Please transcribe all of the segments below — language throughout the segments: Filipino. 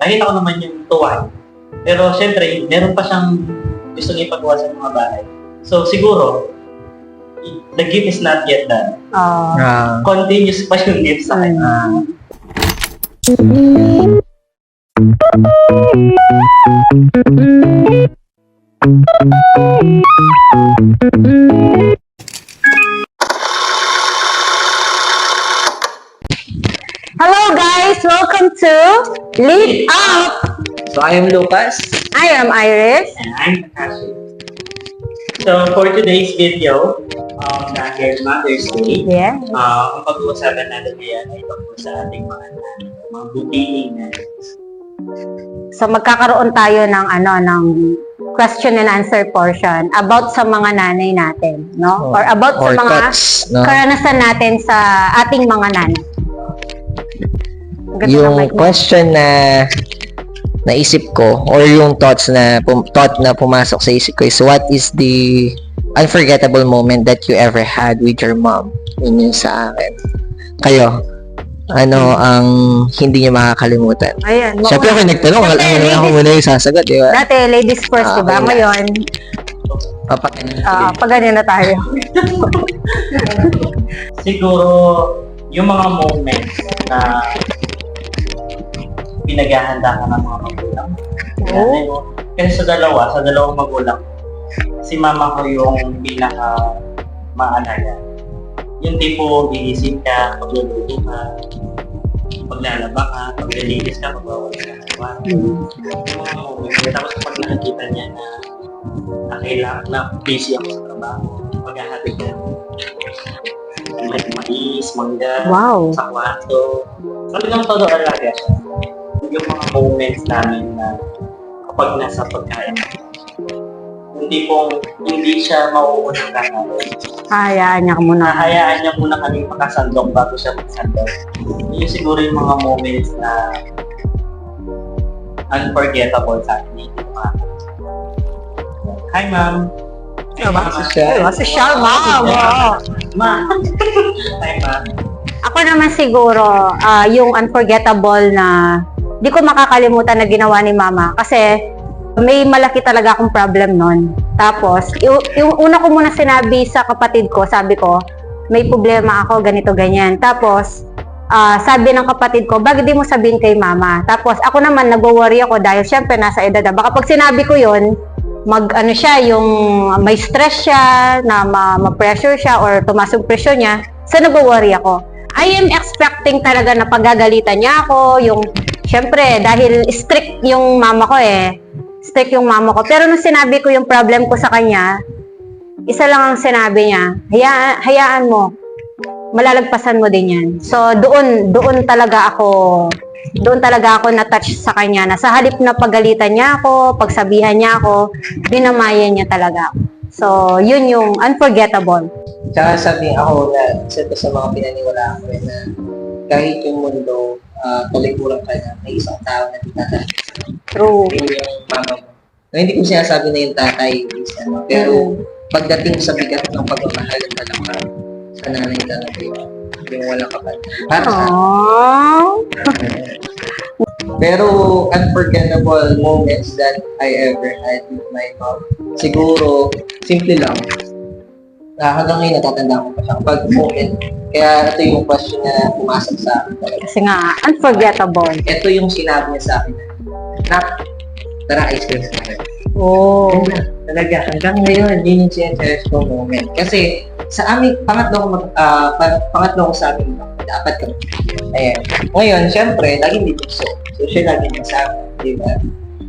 Nakita ko naman yung tuwa. Pero syempre, meron pa siyang gusto niya ipagawa sa mga bahay. So siguro, the gift is not yet done. Ah. Ah, Continuous pa yung gift sa akin. Hello guys, welcome to Lead Up. so I am Lucas. I am Iris. And I'm Takashi. So for today's video, um, dahil Mother's Day, Yeah. uh, ang pag-uusapan natin ngayon ay tungkol sa ating mga mga butiing nanay. So magkakaroon tayo ng ano ng question and answer portion about sa mga nanay natin, no? Oh, Or about sa Or mga thoughts, no? karanasan natin sa ating mga nanay. Ganda ng Yung mo. question na naisip ko or yung thoughts na pum- thought na pumasok sa isip ko is what is the unforgettable moment that you ever had with your mom? Yun yung sa akin. Kayo, ano ang hindi niyo makakalimutan? Ayan. mo- Siyempre ako nagtanong, alam mo na ako ladies- muna yung sasagot, di ba? Dati, ladies first, Ah, di ba? okay. Ngayon, Papakain. ah, pag ganyan na tayo. Siguro, yung mga moments na pinaghahanda ka ng mga magulang mo. Kasi sa dalawa, sa dalawang magulang, si mama ko yung pinaka maalaga. Yung tipo, gigising ka, pagluluto ka, paglalaba ka, paglilinis ka, pagbawal ka mga moments. Tapos kapag nakikita niya na na kailangan na busy ako sa trabaho, maghahatid ka may mais, mangga, Wow. sa kwarto. Talagang todo alaga siya. Yung mga moments namin na kapag nasa pagkain, hindi pong hindi siya mauunang kakaroon. Hayaan niya ka muna. Nahayaan niya muna kami makasandok bago siya magsandok. Yun siguro yung mga moments na unforgettable sa akin. Hi, ma'am. Hi, Diba? ma'am. Diba? Social mom. Oo. Ma. Hi, ma'am. Ako naman siguro, ah, yung unforgettable na di ko makakalimutan na ginawa ni mama. Kasi may malaki talaga akong problem nun. Tapos, yung, una ko muna sinabi sa kapatid ko, sabi ko, may problema ako, ganito, ganyan. Tapos, ah, sabi ng kapatid ko, bakit di mo sabihin kay mama? Tapos, ako naman, nag-worry ako dahil syempre nasa edad na. Baka pag sinabi ko yun, mag ano siya, yung may stress siya, na ma- ma-pressure siya or tumas yung pressure niya, so nag-worry ako. I am expecting talaga na pagagalitan niya ako, yung, syempre, dahil strict yung mama ko eh, strict yung mama ko. Pero nung sinabi ko yung problem ko sa kanya, isa lang ang sinabi niya, hayaan, hayaan mo, malalagpasan mo din yan. So, doon, doon talaga ako, doon talaga ako na-touch sa kanya na sa halip na pagalitan niya ako, pagsabihan niya ako, dinamayan niya talaga ako. So, yun yung unforgettable. Tsaka sabi ako na isa sa mga pinaniwalaan ko eh, na kahit yung mundo uh, talikuran ka na, may isang tao na titatanong True. yun yung mama mo. Hindi ko sinasabi na yung tatay, yung isa, no? pero pagdating sa bigat ng pagmamahal ng malaka, sa nanay talaga yun. Yung walang kapal. Para sa. Pero unforgettable moments that I ever had with my mom. Siguro, simple lang. Ah, hanggang ngayon natatandaan ko pa siya. Pag moment. Kaya ito yung question na pumasok sa akin. Kasi nga, unforgettable. Ito yung sinabi niya sa akin. Nak, tara ice cream sa akin. Oh. Yun na, talaga. Hanggang ngayon, yun yung sinacherish ko moment. Kasi sa amin, pangatlo ko, mag, pa- pangatlo ko sa amin, dapat kami. Ayan. Ngayon, syempre, lagi may tukso. So, siya lagi niya sa akin, di ba?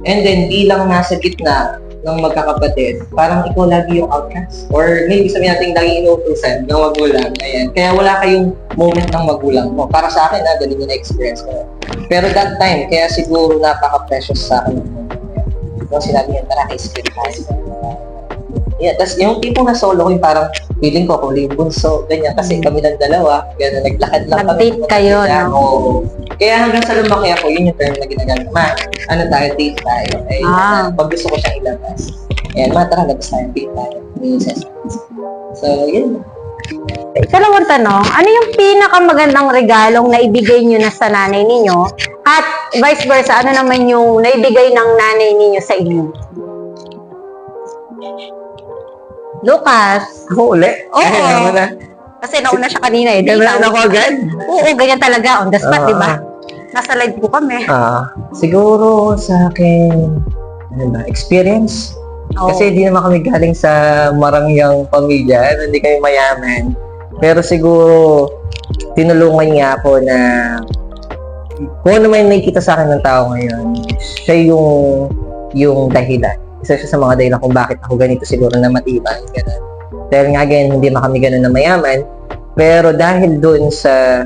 And then, bilang nasa gitna ng magkakapatid, parang ikaw lagi yung outcast. Or maybe sabihin natin lagi inuutusan ng magulang. Ayan. Kaya wala kayong moment ng magulang mo. Para sa akin, na ganun yung na-experience ko. Pero that time, kaya siguro napaka-precious sa akin. ng moment na yun. Nung sinabi niya, tara, tayo. Yeah, tas yung tipong na solo ko yung parang feeling ko kung yung bunso, ganyan. Kasi kami ng dalawa, gano'n, naglakad lang kami. Nag-date kayo, no? oo. Kaya hanggang sa lumaki ako, yun yung term na ginagamit. Ma, ano tayo, date tayo. Ay, Ah. pag gusto ko siyang ilabas. Ayan, ma, tara, labas tayo, date tayo. Yun yung sense. So, yun. Ikalawang tanong, ano yung pinakamagandang regalong naibigay nyo na sa nanay ninyo? At vice versa, ano naman yung naibigay ng nanay ninyo sa inyo? Lucas. Ako uli? Oo. Ay, naman na. Kasi nauna siya kanina eh. Ganun ikaw. ako agad? Oo, ganyan talaga. On the spot, Ah. di ba? Nasa live po kami. Ah, siguro sa akin, ano ba, experience. Oo. Kasi di naman kami galing sa marangyang pamilya, ano, hindi kami mayaman. Pero siguro, tinulungan niya ako na kung ano man nakikita sa akin ng tao ngayon, siya yung yung dahilan. Isa siya sa mga dahilan kung bakit ako ganito siguro na matibay. Ganun. Dahil nga again, hindi man kami ganun na mayaman. Pero dahil doon sa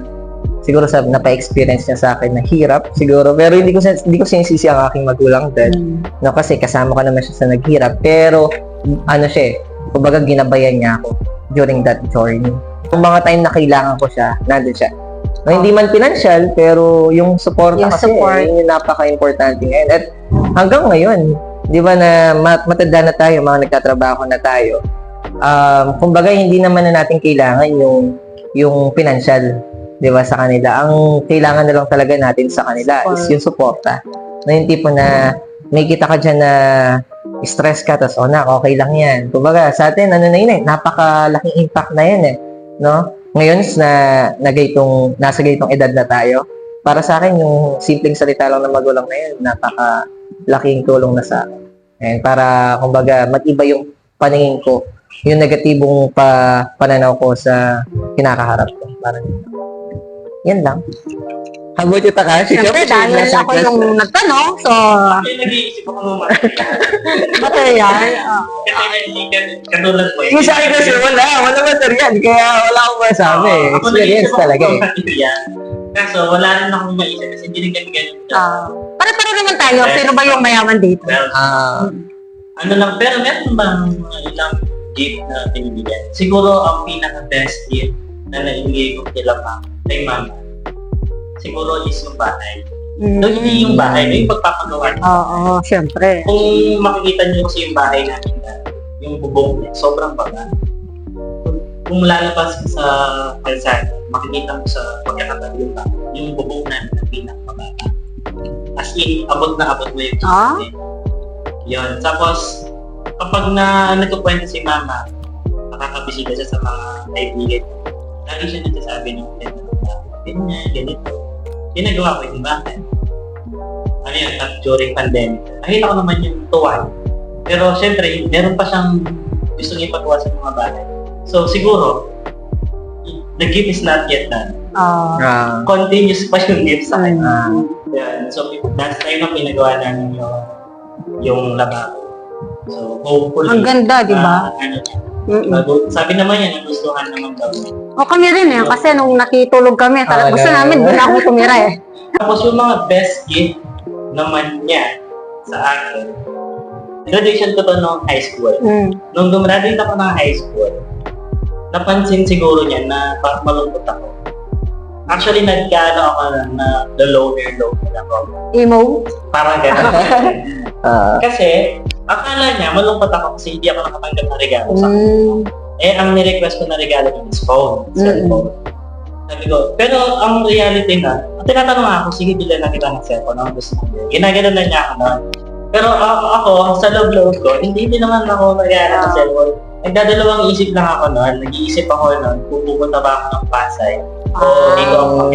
siguro sa napa-experience niya sa akin na hirap siguro. Pero hindi ko hindi ko sinisisi ang aking magulang doon Mm. no kasi kasama ko naman siya sa naghirap. Pero ano siya eh kumbaga ginabayan niya ako during that journey. Kung mga time na kailangan ko siya nandun siya. No, hindi man financial pero yung support Yung kasi support. eh, yun yung napaka-importante ngayon. At hanggang ngayon di ba na mat- matanda na tayo mga nagtatrabaho na tayo um, kumbaga hindi naman na natin kailangan yung yung financial 'di ba sa kanila. Ang kailangan na lang talaga natin sa kanila is Support. yung suporta. Na yung tipo na may kita ka dyan na stress ka tapos oh na okay lang yan. Kumbaga sa atin ano na yun eh napakalaking impact na yan eh no? Ngayon na nagaytong nasa gaytong edad na tayo. Para sa akin yung simpleng salita lang ng magulang na yun napaka laking tulong na sa akin. And para kumbaga mag-iba yung paningin ko yung negatibong pa pananaw ko sa kinakaharap ko. Parang yan lang How about you, Takashi? Siyempre, dahil ako yung nagtanong, so, nag-iisip ako mga material. katulad mo eh. Yung sa akin kasi wala, wala material, kaya wala akong masabi. Experience talaga eh. Kaso wala rin akong maisip kasi hindi rin kami ganun. Ah, pare-pare naman tayo. Sino ba yung mayaman dito? Well, Ah, ano lang, pero meron bang mga ilang gift na pinibigyan? Siguro ang pinaka-best gift na naibigay ko kila mama, kay mama, siguro is yung bahay. Mm. No, hindi yung bahay, no, yung pagpapagawa. Oo, syempre. Kung makikita niyo kasi yung bahay natin na yung bubong niya, sobrang baga. Kung- lalabas ka sa kalsada, makikita mo sa pagkakatabi yung bahay, yung bubong namin na pinakababa. As in, abot na abot mo yung Ah? Yun. Tapos, kapag na nagkukwento si mama, nakakabisita siya sa mga kaibigan. Lagi siya nagsasabi ng ganito, ganyan, ganito. Ginagawa ko yung bakit. Ano yun, at during pandemic. Nakita ko naman yung tuwan. Pero syempre, meron pa siyang gusto niya ipagawa sa mga bagay. So siguro, the gift is not yet done. Ah. ah, Continuous pa yung gift sa akin. ah, Yan. So, last time na pinagawa namin yung yung lababo. So, hopefully, Ang ganda, di ba? ah, ano, Mm-mm. bago- sabi naman yan, nagustuhan naman daw. O kami rin eh, kasi nung nakitulog kami, talaga Ah, gusto namin, doon ako tumira eh. Tapos yung mga best gift naman niya sa akin, graduation ko to nung high school. Mm. Nung gumraduate ako ng high school, napansin siguro niya na parang malungkot ako. Actually, nagkano ako na, na the lower low ako. Emo? Parang gano'n. ah, Kasi, akala niya, malungkot ako kasi hindi ako nakatanggap ng regalo sa Mm. Eh, ang nirequest ko na regalo niya is phone, Mm. cellphone. Sabi ko, pero ang reality na, tinatanong ako, sige, bilan na kita ng cellphone, ang gusto mo. Ginagano na niya ako noon. Pero ako, ako sa loob-loob ko, hindi din naman ako nagana ng cellphone. Nagdadalawang isip lang ako noon, nag-iisip ako noon, kung pupunta ba ako ng Pasay, o dito ako mag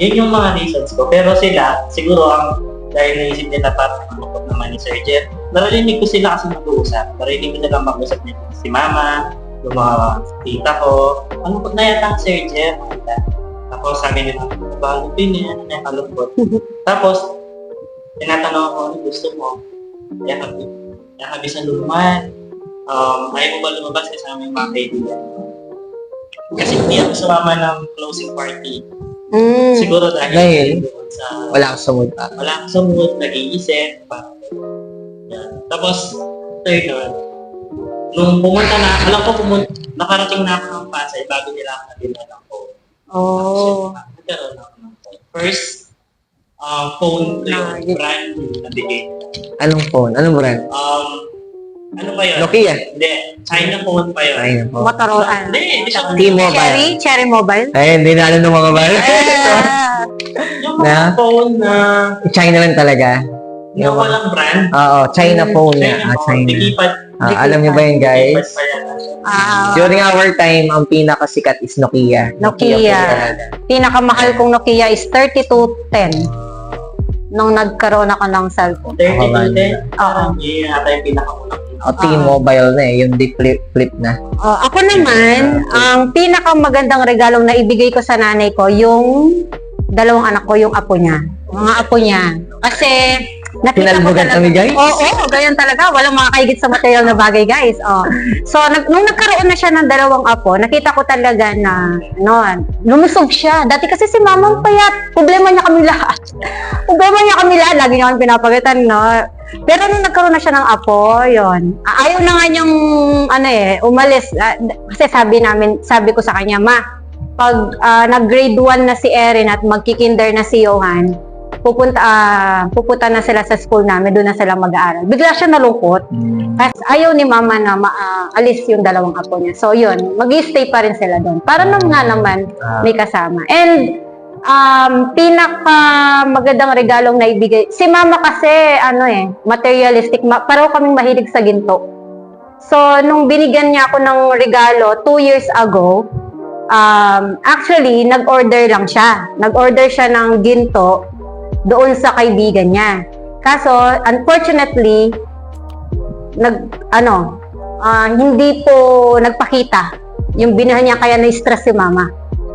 Yun yung mga reasons ko. Pero sila, siguro ang dahil naisip nila parang nakakapag naman ni Sir Jeff, narinig ko sila kasi mag-uusap. Narinig ko nila mag-usap nila si Mama, yung mga tita ko. Ano po na yata ang Sir Jeff? Tapos sabi nila, bago din yan, nakalungkot. Tapos, tinatanong ako, ano gusto mo? Yakabi. Yakabi sa luman. Um, ayaw mo ba lumabas kasama yung mga kaibigan? Kasi hindi ako sumama ng closing party. Mm. Siguro dahil, Dahil? sa wala akong sumod. Ah, wala akong sumut, nag-iisip, yan. Tapos, third one, nung pumunta na, alam ko pumunta, nakarating na ako ng Pasay bago nila ako nabila ng phone. Oh. Nagkaroon ako ng phone. First, uh, phone ko yun, brand new na bigay. anong phone? Anong brand? Um, Ano ba yun? Nokia. Hindi. China phone pa yun. Ayun po. Motorola. Hindi, hindi siya T-Mobile. Cherry? Cherry Mobile? Ay, hindi na alam ng mga bala. Ah, Yung mga Na? phone na, China lang talaga. Na walang brand. Oo, China Mm, phone. China Ah, phone. China. Digipad. Ah, alam niyo ba yun, guys? Digipad pa yan. ah, During our time, ang pinakasikat is Nokia. Nokia. pinakamahal kong Nokia is 3210 nung nagkaroon ako ng cellphone. 32 din. Oo. Yun yata yung pinakaunang. O, T-Mobile na eh. Yung di flip, flip na. Oh, ako naman, ang pinakamagandang regalong na ibigay ko sa nanay ko, yung dalawang anak ko, yung apo niya. Mga apo niya. Kasi, nakita ko talaga. kami, guys? Oo, oo, ganyan talaga. Walang makakaigit sa material na bagay, guys. Oh. So, nag, nung nagkaroon na siya ng dalawang apo, nakita ko talaga na, ano, lumusog siya. Dati kasi si mamang payat. Problema niya kami lahat. Problema niya kami lahat. Lagi niya kami pinapagatan, no? Pero nung nagkaroon na siya ng apo, yon ayaw na nga niyang, ano eh, umalis. Kasi sabi namin, sabi ko sa kanya, ma, pag ah, nag-grade 1 na si Erin at magkikinder na si Johan, pupunta, ah, pupunta na sila sa school namin, doon na sila mag-aaral. Bigla siya nalungkot. Kasi ayaw ni mama na maalis yung dalawang apo niya. So yun, mag stay pa rin sila doon. Para nang nga naman Ah, may kasama. And um, pinaka magandang regalong naibigay. Si mama kasi, ano eh, materialistic. Ma- pareho kaming mahilig sa ginto. So, nung binigyan niya ako ng regalo two years ago, um, actually, nag-order lang siya. Nag-order siya ng ginto doon sa kaibigan niya. Kaso, unfortunately, nag, ano, ah, hindi po nagpakita. Yung binahan niya kaya na-stress si mama.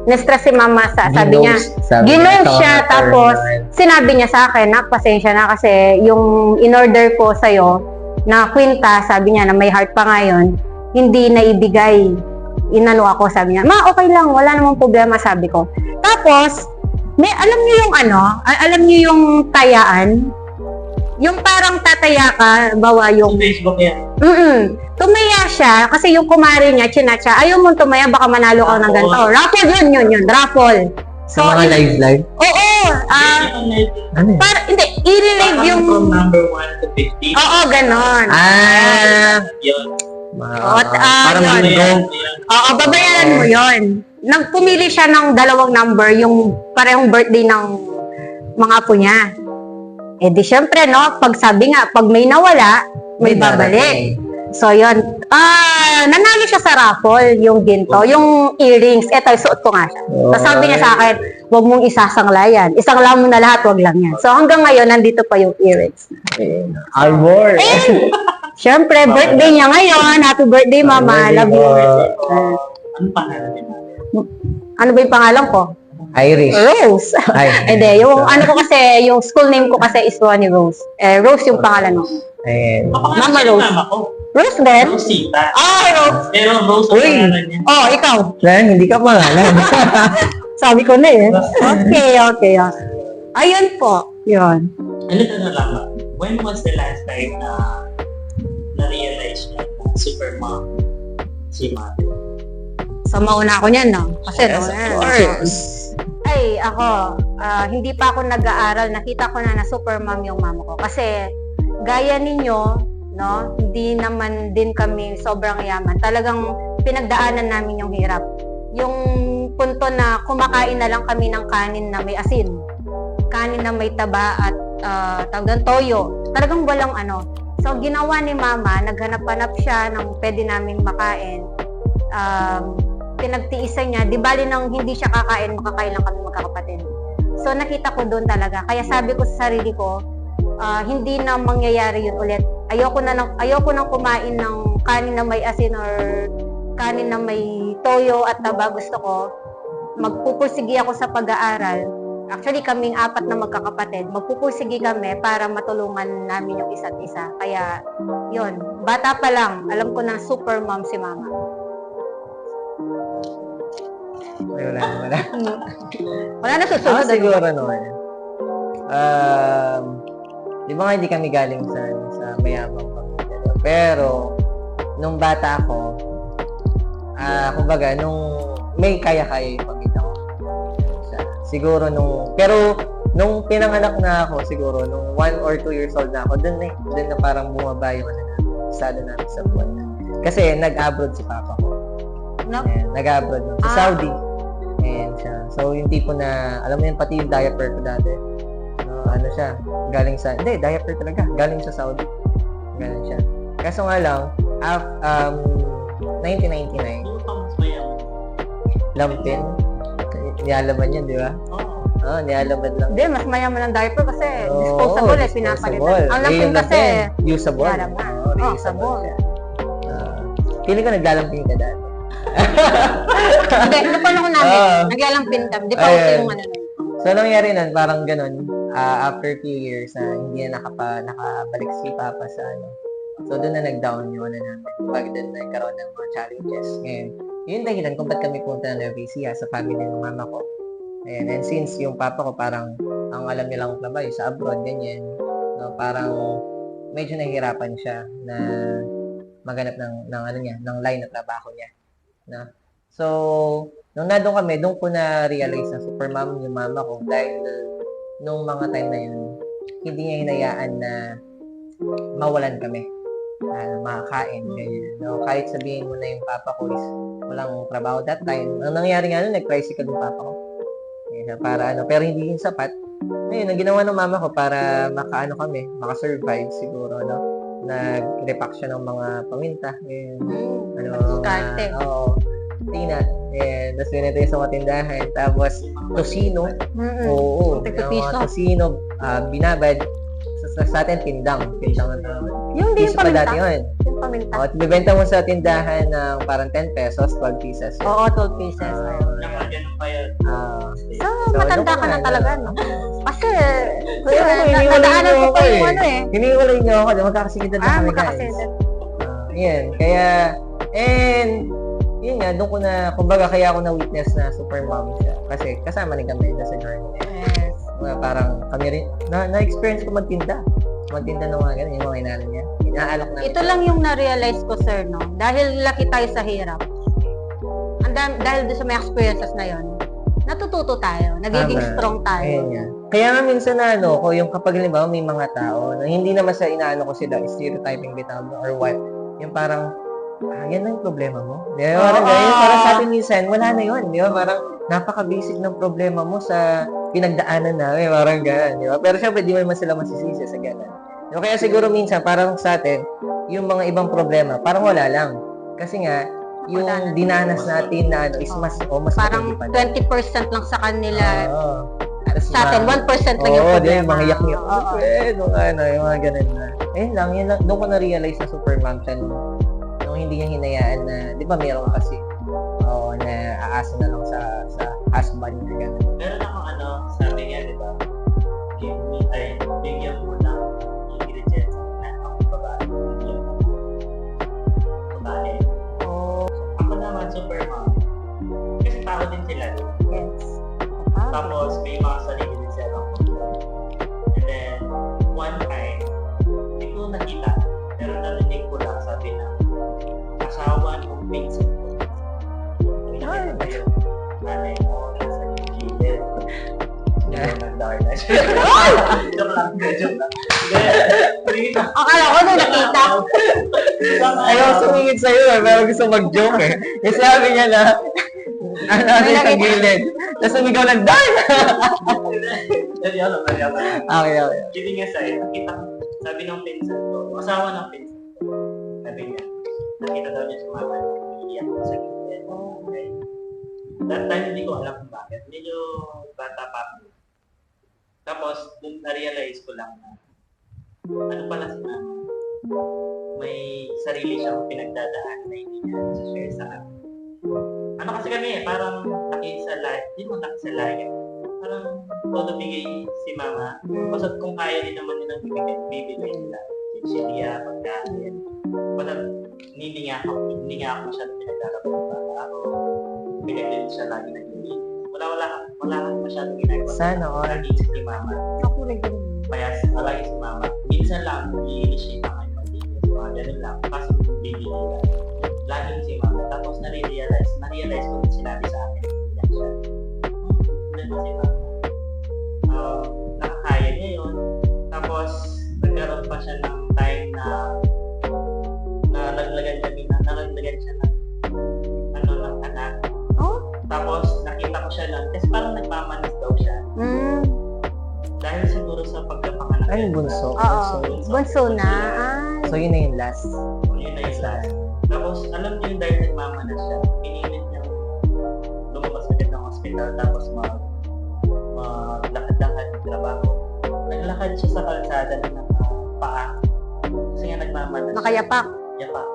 Na-stress si mama sa, sabi niya, Ginom siya, tapos sinabi niya sa akin, na pasensya na kasi yung in-order ko sa'yo na kwinta, sabi niya na may heart pa ngayon, hindi na ibigay. Inano ako, sabi niya, ma, okay lang, wala namang problema, sabi ko. Tapos, may, alam niyo yung ano, alam niyo yung tayaan, yung parang tataya ka, bawa yung Facebook yan. Mm Tumaya siya kasi yung kumari niya, chinatsa, ayaw mo tumaya, baka manalo ka ng ganito. Raffle yun, yun, yun, raffle. Sa mga live live? Oo, ah, Ano yun? para, hindi, i-relive yung, From number 1 to 50. oo, ganon. Ah! Yun. Mga, What, ah, parang yun. bingo. Oo, babayaran mo yon. Nagpumili siya ng dalawang number, yung parehong birthday ng mga apo niya. Eh di syempre, no, pag sabi nga, pag may nawala, may babalik. So, yun. Ah, nanalo siya sa raffle, yung ginto, yung earrings. Eto, suot ko nga siya. Tapos sabi niya sa akin, huwag mong isasanglayan. Isangla mo na lahat, huwag lang yan. So, hanggang ngayon, nandito pa yung earrings. Albor. Siyempre, birthday niya ngayon. Happy birthday, Mama. Happy Love you. Ah, Ano pangalan niya? ano ba yung pangalan ko? Irish. Rose. Ay. Hindi, yung ano ko kasi, yung school name ko kasi is Ronnie Rose. Eh, Rose yung pangalan mo. Ayan. Mama Rose. Mama ko. Rose din? Rosita. Ah, Rose. Pero Rose ang Uy. pangalan niya. Oh, ikaw. Na, hindi ka pangalan. Sabi ko na eh. Okay, okay. ah. Ayun po. Yun. Ano na nalaman? When was the last time na na-realize niya super mom si mother? So, mauna ako niyan, no? Kasi, Yes, no, of eh. course. Ay, ako, ah, hindi pa ako nag-aaral. Nakita ko na na super mom yung mama ko. Kasi, gaya ninyo, no, hindi naman din kami sobrang yaman. Talagang pinagdaanan namin yung hirap. Yung punto na kumakain na lang kami ng kanin na may asin. Kanin na may taba at uh, tawag doon, toyo. Talagang walang ano. So, ginawa ni mama, naghanap-hanap siya ng pwede naming makain. Um, pinagtiisan niya, di bali nang hindi siya kakain, makakain lang kami magkakapatid. So nakita ko doon talaga. Kaya sabi ko sa sarili ko, ah, hindi na mangyayari yun ulit. Ayoko na nang, ayoko nang kumain ng kanin na may asin or kanin na may toyo at taba. Gusto ko, magpupursigi ako sa pag-aaral. Actually, kaming apat na magkakapatid, magpupursigi kami para matulungan namin yung isa't isa. Kaya, yun, bata pa lang, alam ko na super mom si mama. Ay, wala, wala. Wala na Ako susunod. ano? siguro naman. Um, di ba nga hindi kami galing sa, sa mayamang pamilya. Pero, nung bata ako, ah, kumbaga, nung may kaya-kaya yung pamilya Siguro nung, pero, nung pinanganak na ako, siguro, nung one or two years old na ako, dun na, eh, dun na parang bumaba yung ano na. estado namin sa buwan. Kasi nag-abroad si papa ko. No? Ayan, nag-abroad no? sa Ah. Saudi. Ayan siya. So, yung tipo na, alam mo yun, pati yung diaper ko dati. No, ano siya, galing sa, hindi, diaper talaga, galing sa Saudi. Ganun siya. Kaso nga lang, af, um, 1999, Yung pang mas mayaman. lampin, niyalaman yun, di ba? Oo. Oo, niyalaman lang. Hindi, mas mayaman ang diaper kasi Oo, disposable eh, pinapalitan. Ang lampin yung kasi, usable. Yalaman. Oo, Oh, reusable siya. Ah, feeling ko naglalamping ka dati. hindi, ano pa ako namin, Ah. naglalampin ka, di pa uso yung ano. So, nangyari nun, parang ganun, ah, after few years na hindi na nakapa, nakabalik si Papa sa ano. So, doon na nag-down yung ano namin. Pag doon nagkaroon ng mga challenges. Ngayon, yun dahilan kung ba't kami punta ng Ecija sa family ng mama ko. Ayan, and since yung papa ko parang ang alam nilang trabaho sa abroad, ganyan, no, parang medyo nahihirapan siya na maganap ng, ng ano niya, ng line na trabaho niya. No? So, nung nandun kami, doon ko na-realize na super mom yung mama ko dahil nung mga time na yun, hindi niya hinayaan na mawalan kami na makakain. Ganyan. No, kahit sabihin mo na yung papa ko is walang trabaho that time. Ang nangyari nga nun, nag-tricycle yung papa ko. Ganyan, para ano, pero hindi yun sapat. Ngayon, ang ginawa ng mama ko para makaano kami, makasurvive siguro, no? Nag-repack siya ng mga paminta. Ganyan. Ano, Diskarte. mga- Oo. Tina. Ayan. Tapos binenta yung sa mga tindahan. Tapos, tosino. Mm-mm. Oo. Yung mga tosino, ah, binabad. Sa, sa, atin, tindang. Tindang ang tawag. Yung di yung paminta. dati yun. Yung paminta. O, at bibenta mo sa tindahan ng parang 10 pesos, 12 pieces. Oo, 12 pieces. Ah, Nakaganon pa yun. ah, So, So, matanda ka na ano, talaga, no? Kasi, Kaya ako, na- iniwalay nadaanan ko pa ako yung eh. ano eh. hiniwalay niyo ako. Magkakasigidad na Ah, kami, guys. Ah, yan. Kaya, and, yun nga, doon ko na, kumbaga, kaya ako na-witness na super mom siya. Kasi, kasama kami na sa journey. Yes. Mga parang, kami rin, na, na-experience ko magtinda. Magtinda ng mga ganun, yung mga inaano niya. Inaalok namin. Ito lang yung na-realize ko, sir, no? Dahil laki tayo sa hirap. And then, dahil doon sa may experiences na yon, natututo tayo. Nagiging Tama. strong tayo. Ayun nga. Kaya nga minsan na ano ko, yung kapag halimbawa may mga tao na hindi naman sa inaano ko sila, stereotyping bitaw mo or what, yung parang, ah, yan na yung problema mo. Di ba? Parang ganyan, parang sa atin minsan, wala na yun. Di ba? Parang napaka-basic ng problema mo sa pinagdaanan namin. Parang gano'n. Di ba? Pero syempre, di mo naman sila masisisi sa gano'n. Ba? Kaya siguro minsan, parang sa atin, yung mga ibang problema, parang wala lang. Kasi nga, yung Wala na. dinanas natin na ano is mas, o mas Parang pa na. 20% lang sa kanila. Oo. Tapos sa atin, ma- 1% lang yung Oo, di problema. yung mga yak-yak. Oo. Eh, nung ano, yung mga ganun na. Eh lang, yun lang. Doon ko na-realize na supermom siya nung, nung hindi niya hinayaan na, di ba meron kasi, oo, na aasa na lang sa sa husband na gano'n. Bigyan mo ng ingredients na ako babae. Bigyan mo ng babae. Oh, Ako naman, super mom. Kasi din sila. yes. Ah, Tapos, may mga sarili din sila. And then, one time, hindi ko nakita, pero narinig ko lang sabi na, asawa ng pinsan Joke lang, joke lang. Hindi. Akala ko nung nakita. Ayaw sumingit sa'yo eh, pero gusto mag-joke eh. Kasi sabi niya na, ano, ano sa gilid. Tapos sumigaw ng, Dan! Seryoso, seryoso. okay, okay. Hindi nga sa'yo, nakita ko, sabi ng pinsan ko, asawa ng pinsan ko, sabi niya, nakita daw niya si mama na umiiyak sa gilid. Okay. That time, hindi ko alam kung bakit. Medyo bata pa ako. Tapos, dun na-realize ko lang na, ano pala si mama, may sarili siyang pinagdadaan na hindi niya share sa akin. Ano kasi kami eh, parang laki sa lahat, hindi mo laki sa lahat. Parang todo bigay si mama, Basta kung kaya din naman nilang bibigay, bibigay nila. Chichiria, pagkain. Basta hindi nga ako, hindi nga ako masyadong pinaglalabas para ako. Din siya lagi hindi. Wala, wala, wala masyadong ginagawa. Sana all. Lagi si mama. Ako rin ganun. Kaya lagi si mama. Minsan lang, i-initiate ako yung magbibigay. Mga ganun lang. Kasi bibigay nila. Laging si mama. Tapos nare-realize, na-realize ko din sinabi sa akin. Yan siya. Ganun si mama. Um, nakakaya niya yun. Tapos, nagkaroon pa siya ng time na nalagyan siya, bin- nalagyan siya ng, siya nun, kasi parang nagmamanas daw siya. Mm. Dahil siguro sa pagkapanganak. Ay, bunso. Oo. bunso. Bunso na. Ay. So, yun na yung last. Kung yun na yung last. Tapos, alam niyo yung dahil nagmamanas siya, pinilit niya lumabas agad ng hospital, tapos mag maglakad-lakad ng trabaho. Naglakad siya sa kalsada ng uh, paa. Kasi nga nagmamanas. Nakayapak. Yapak.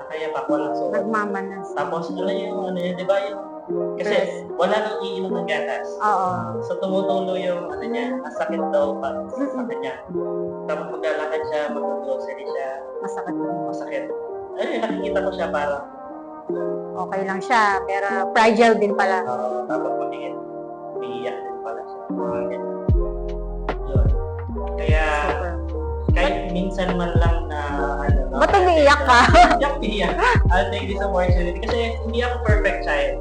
Nakayapak, walang suot. Nagmamanas. Tapos, ano yung, ano yun, di ba yung, kasi wala nang iinom ng gatas. Oo. So, tumutulo yung, ano niya, ang sakit daw pa sa kanya. Tapos maglalakad siya, mag-grocery siya, Masakit. masakit. Ayun, nakikita ko siya parang, Okay lang siya. Pero fragile din pala. uh, tapos pagingin, umiiyak din pala siya. Mga ganyan. Yun. Kaya, Super. kahit minsan man lang na, ano, no, Ba't umiiyak ka? Iyak, iyak. I'll take this opportunity. Kasi hindi ako perfect child.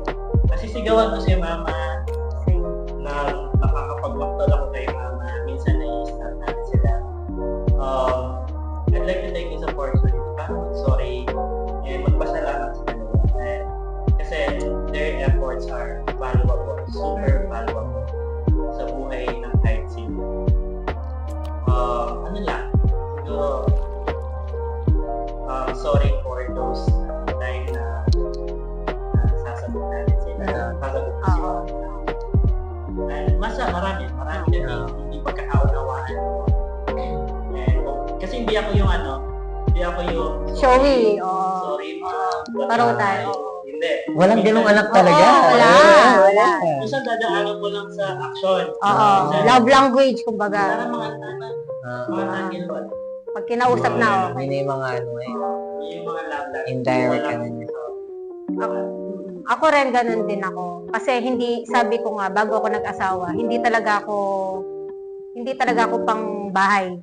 Nasisigawan ko si mama na nakakapagmaktol ako kay mama. Minsan na-i-stop natin sila. Um, I'd like to take this opportunity para mag-sorry and magpasalamat sa kanila. Kasi their efforts are valuable, super din Yeah. hindi, hindi pagkakaunawaan ko. And, oh, kasi hindi ako yung ano, hindi ako yung Showy, oo. Sorry, ma'am. Parutan. Hindi. Walang ganong Minsan- anak talaga. Oo, wala. Wala. Minsan dadaanan ko lang sa action. Oo. Love language, kumbaga. Parang mga anak, Ah, mga angel Pag kinausap na, yun okay. na yung mga ano eh. Yung mga love language. Indirect ano niya. Ako, ako rin ganun din ako. Kasi hindi, sabi ko nga, bago ako nag-asawa, hindi talaga ako, hindi talaga ako pang bahay.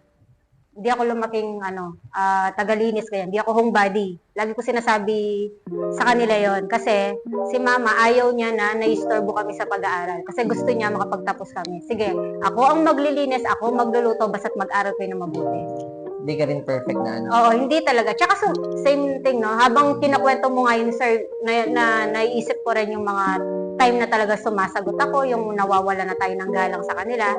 Hindi ako lumaking, ano, ah, tagalinis kaya. Hindi ako homebody. Lagi ko sinasabi sa kanila yon Kasi si mama, ayaw niya na naistorbo kami sa pag-aaral. Kasi gusto niya makapagtapos kami. Sige, ako ang maglilinis, ako magluluto, basta't mag-aral kayo na mabuti. Hindi ka rin perfect na ano. Oo, hindi talaga. Tsaka so, same thing, no? Habang kinakwento mo nga yun, sir, na, na naiisip ko rin yung mga time na talaga sumasagot ako, yung nawawala na tayo ng galang sa kanila.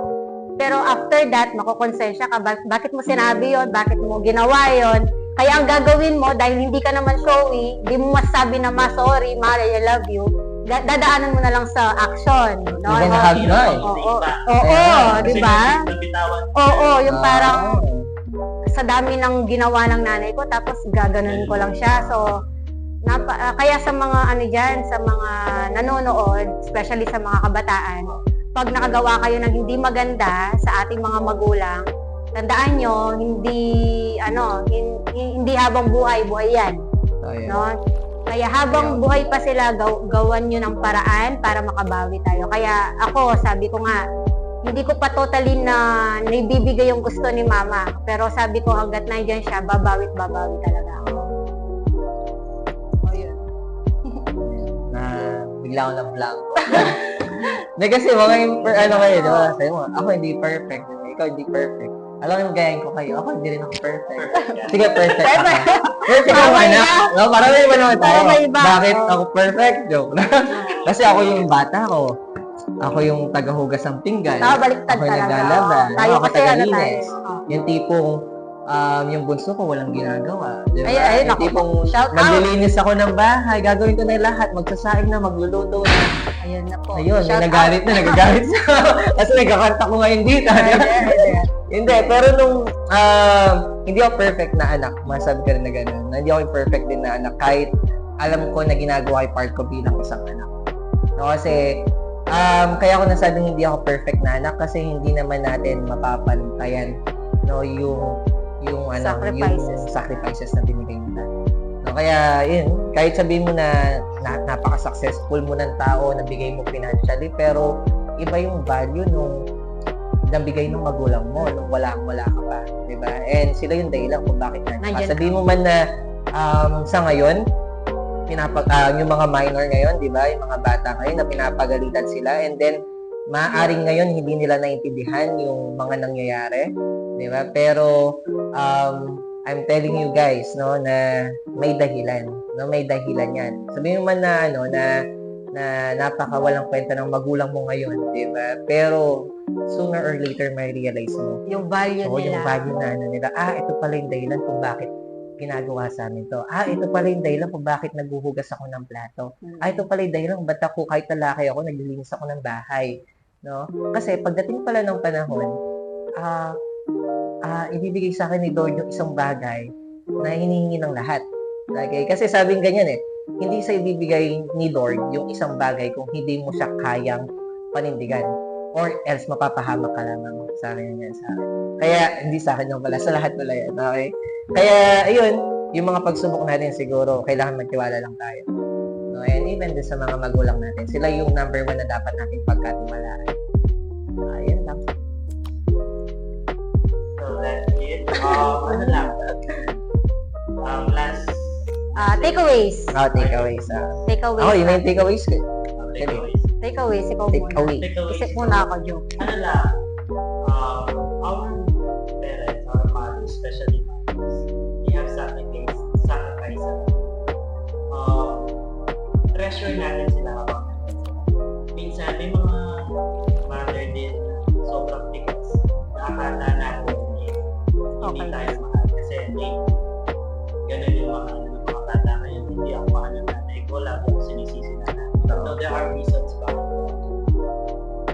Pero after that, makukonsensya ka, bak- bakit mo sinabi yon Bakit mo ginawa yon Kaya ang gagawin mo, dahil hindi ka naman showy, di mo masabi na ma, sorry, ma, I love you, da- dadaanan mo na lang sa action. No? Even Oo, hug na eh. Oo, Iba. oo, Kaya, di ba? Kasi nabitawan. Oo, yung parang, Ah, sa dami ng ginawa ng nanay ko tapos gaganon ko lang siya. So napa, ah, kaya sa mga ano diyan, sa mga nanonood, especially sa mga kabataan, pag nakagawa kayo ng hindi maganda sa ating mga magulang, tandaan nyo, hindi ano, hin- hindi habang buhay buhay 'yan, no? Kaya habang buhay pa sila, gaw- gawan nyo ng paraan para makabawi tayo. Kaya ako, sabi ko nga, hindi ko pa totally na naibibigay yung gusto ni mama. Pero sabi ko, hanggat nandiyan siya, babawit babawi talaga ako. na bigla ako ng blanco. Hindi kasi mga yung per, ano kayo, di ba? Sabi mo, ako hindi perfect. Ikaw hindi perfect. Alam mo yung gayahin ko kayo, ako hindi rin ako perfect. Sige, perfect ako. Perfect. Ako, anak. No, para may iba naman tayo. Para may iba. Bakit ako perfect? Joke lang. Kasi ako yung bata ko. Ako yung tagahugas ng pinggan. Tama, baliktad Ako yung talaga. naglalaba. Tayo Ako kasi ano tayo. Oo. Yung tipong um, yung bunso ko walang ginagawa. Di ba? Ay, ay, yung naku. tipong Shout out. maglilinis ako ng bahay, gagawin ko na lahat, magsasaing na, magluluto na. Ayun na po. Ayun, may Shout nagalit na, nagagalit na. Kasi nagkakanta ko ngayon dito. di ba? Ayan, ayan. hindi, pero nung ah, hindi ako perfect na anak, masabi ko rin na gano'n, na hindi ako perfect din na anak, kahit alam ko na ginagawa yung part ko bilang isang anak. No, kasi um, kaya ako nasabing hindi ako perfect na anak kasi hindi naman natin mapapantayan no yung yung ano Sacrifices. yung sacrifices na binigay nila. No, kaya yun, kahit sabihin mo na, na napaka-successful mo ng tao, nabigay mo financially, pero iba yung value nung nabigay ng magulang mo nung wala wala ka pa, 'di ba? And sila yung dahilan kung bakit. Nandyan Sabihin mo man na um, sa ngayon pinapag ah, yung mga minor ngayon, 'di ba? Yung mga bata ngayon na pinapagalitan sila and then maaaring ngayon hindi nila naintindihan yung mga nangyayari, 'di ba? Pero um, I'm telling you guys, no, na may dahilan. No, may dahilan yan. Sabihin mo man na, ano, na, na napaka walang kwenta ng magulang mo ngayon, di ba? Pero, sooner or later, may realize mo. Yung value So, yung nila. value na ano nila, ah, ito pala yung dahilan kung bakit ginagawa sa amin to. Ah, ito pala yung dahilan kung bakit naghuhugas ako ng plato. Mm. Ah, ito pala yung dahilan kung ba't ako, kahit lalaki ako, naglilinis ako ng bahay. No? Kasi pagdating pala ng panahon, ah, ah, ibibigay sa akin ni Lord yung isang bagay na hinihingi ng lahat. Okay? Kasi sabing ganyan eh, hindi sa ibibigay ni Lord yung isang bagay kung hindi mo siya kayang panindigan. Or else, mapapahamak ka lamang sa akin yan sa akin. Kaya, hindi sa akin yung pala, sa lahat pala yan. Okay? Kaya, ayun, yung mga pagsubok natin siguro, kailangan magtiwala lang tayo. No? And even din sa mga magulang natin, sila yung number one na dapat natin pagkatiwalaan. Ayun lang. So, that's it. Um, ano lang. Um, last Ah, takeaways. Oh, takeaways. Ah. Takeaways. Oh, yun na yung takeaways ko. uh, takeaways. Takeaways, ikaw Take muna. away. Takeaways. Isip muna ako, joke. ano lang, um, our a lot. Um, treasure natin sila sila. Minsan, may mga mother din na sobrang tigas. Nakakala natin hindi, hindi Okay. tayo mahal. Kasi, hey, ganun yung mga, ano, yung mga bata ngayon, hindi ako mahal ng nanay ko, lagi ako sinisisi na nanay. So, there are reasons that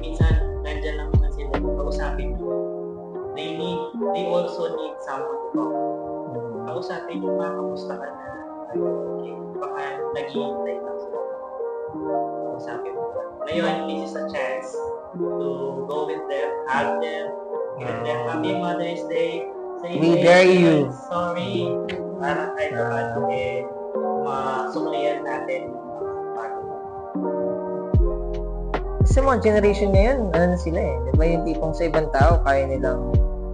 minsan nandyan lang naman sila kausapin mo. They need, they also need someone to talk. Kausapin yung mga kamusta ka na. Okay. Baka naghihintay lang sila. Kausapin mo. Ngayon, this is a chance to go with them, hug them, give them happy Mother's Day. Say, We "Hey, dare you." Sorry. Para kahit Ah. paano eh, masuklian natin yung mga. Sa generation ngayon, ano na sila eh. Di ba yung tipong sa ibang tao, kaya nilang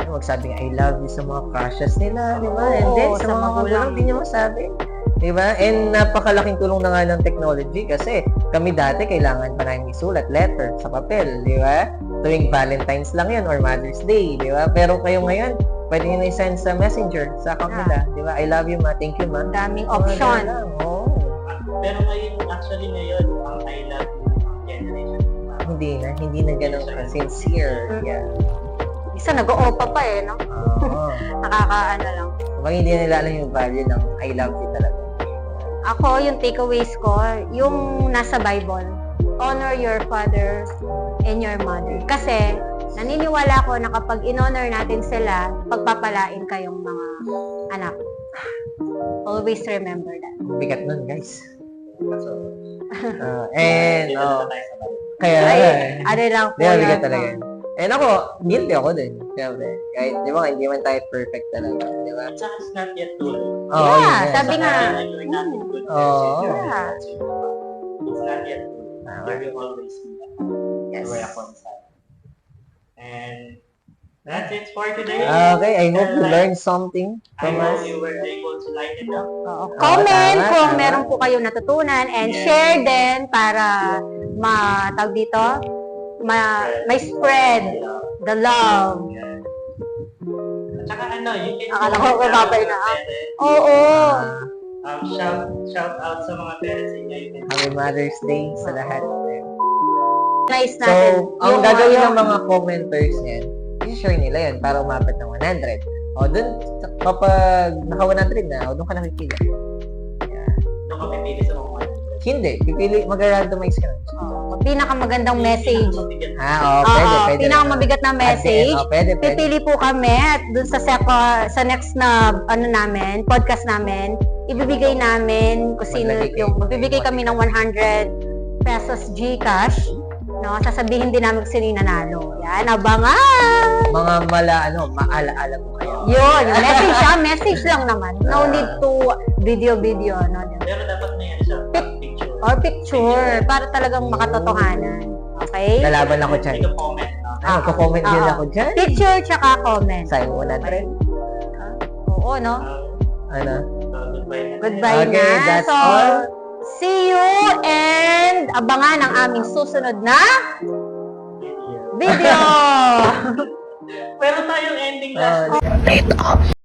magsabing I love you sa mga crushes nila, di ba? And then, sa, sa mga magulang. magulang, hindi niya masabi. Di ba? And napakalaking tulong na nga ng technology kasi kami dati kailangan pa namin isulat letter sa papel, di ba? Tuwing Valentine's lang yan or Mother's Day, di ba? Pero kayo ngayon, pwede nyo na i-send sa messenger, sa account Yeah. nila, di ba? I love you ma, thank you ma. Daming Mga option. ganun lang, Oo. Pero ngayon, actually ngayon, ang I love you generation. Hindi na, hindi na ganun ka-sincere. Yeah. Isa nag-oopa pa eh, no? Oo. Nakakaano lang. Kapag hindi nila alam yung value ng I love you talaga. Ako, yung takeaways ko, yung nasa Bible, honor your father and your mother. Kasi, naniniwala ko na kapag in-honor natin sila, pagpapalain kayong mga anak. Always remember that. Bigat nun, guys. So, Uh, and, oh, kaya, Ay, eh. ano lang po Di ba, yun, bigat no? talaga. yun. And ako, guilty ako din. Siyempre. Kahit, di ba, hindi man tayo perfect talaga. Di ba? At saka it's not yet too late. Oo, Yeah, yun nga. sabi nga. Sa position. Yeah. It's not yet too late. Tama. There will always be a Yes. way upon side. And that's it for today. Okay, I hope you learned something I from hope us. you were able to lighten up. Oo. Comment tama, kung tama. meron po kayong natutunan and Yes. share din para matag dito, ma, may spread the love. Yeah. At saka ano, you can Akala ko babay na ako. parents. Oo. Ah, Um, shout, shout out sa mga parents inyo. You can Happy Mother's Day sa lahat. Nice So, natin. ang Yung- gagawin ng mga commenters niyan, i-share nila yan para umabot ng 100. O, dun, kapag naka 100 na, o, dun ka nakikita. Yeah. doon ka pipili sa mga. Hindi, pipili, mag-randomize ka na. Oo. pinakamagandang message. Ah, oo, pwede, Oo, pwede. pinakamabigat na message. Oh, pwede, pwede. Pipili po kami at dun sa sa next na ano namin, podcast namin, ibibigay namin kung sino yung magbibigay kami ng 100 pesos GCash. No, sasabihin din namin kung sino yung nanalo. Yan, abangan! Mga mala, ano, maala-ala mo kayo. Yun, yung message ah, message lang naman. No need to video-video, no? Pero dapat na yan siya, picture. Or picture, para talagang makatotohanan. Okay? Lalaban ako dyan. Comment. No? Ah, magko-comment din Oo. ako dyan. Picture tsaka comment. Sayang 100. Oo, no? Ano? Goodbye na. Goodbye Okay, na. that's so, all. see you and abangan ang aming susunod na Video. Pero tayong ending Uh, last